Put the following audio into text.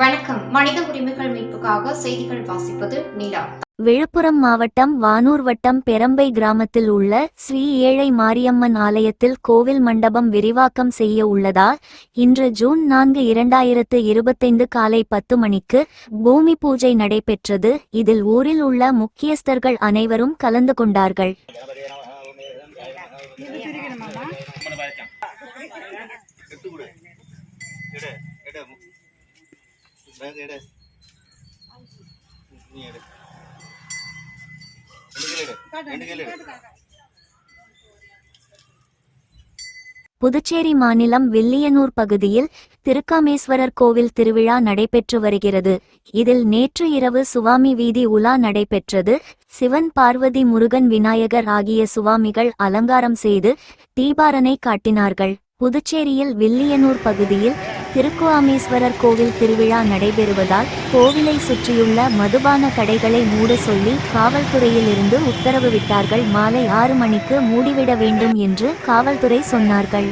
வணக்கம். மனித உரிமைகள் மீட்புக்காக செய்திகள் வாசிப்பது நிலா. விழுப்புரம் மாவட்டம் வானூர் வட்டம் பெரம்பை கிராமத்தில் உள்ள ஸ்ரீ ஏழை மாரியம்மன் ஆலயத்தில் கோவில் மண்டபம் விரிவாக்கம் செய்ய உள்ளதால் இன்று ஜூன் நான்கு இரண்டாயிரத்து இருபத்தைந்து காலை பத்து மணிக்கு பூமி பூஜை நடைபெற்றது. இதில் ஊரில் உள்ள முக்கியஸ்தர்கள் அனைவரும் கலந்து கொண்டார்கள் எடுத்து கொடு எடு எடு பேக் எடு. நீ எடு. ரெண்டு கையில் எடு. ரெண்டு கையில் எடு. புதுச்சேரி மாநிலம் வில்லியனூர் பகுதியில் திருக்காமேஸ்வரர் கோவில் திருவிழா நடைபெற்று வருகிறது. இதில் நேற்று இரவு சுவாமி வீதி உலா நடைபெற்றது. சிவன் பார்வதி முருகன் விநாயகர் ஆகிய சுவாமிகள் அலங்காரம் செய்து தீபாரனை காட்டினார்கள். புதுச்சேரியில் வில்லியனூர் பகுதியில் திருக்குவாமேஸ்வரர் கோவில் திருவிழா நடைபெறுவதால் கோவிலை சுற்றியுள்ள மதுபான கடைகளை மூட சொல்லி காவல்துறையிலிருந்து உத்தரவு விட்டார்கள். மாலை ஆறு மணிக்கு மூடிவிட வேண்டும் என்று காவல்துறை சொன்னார்கள்.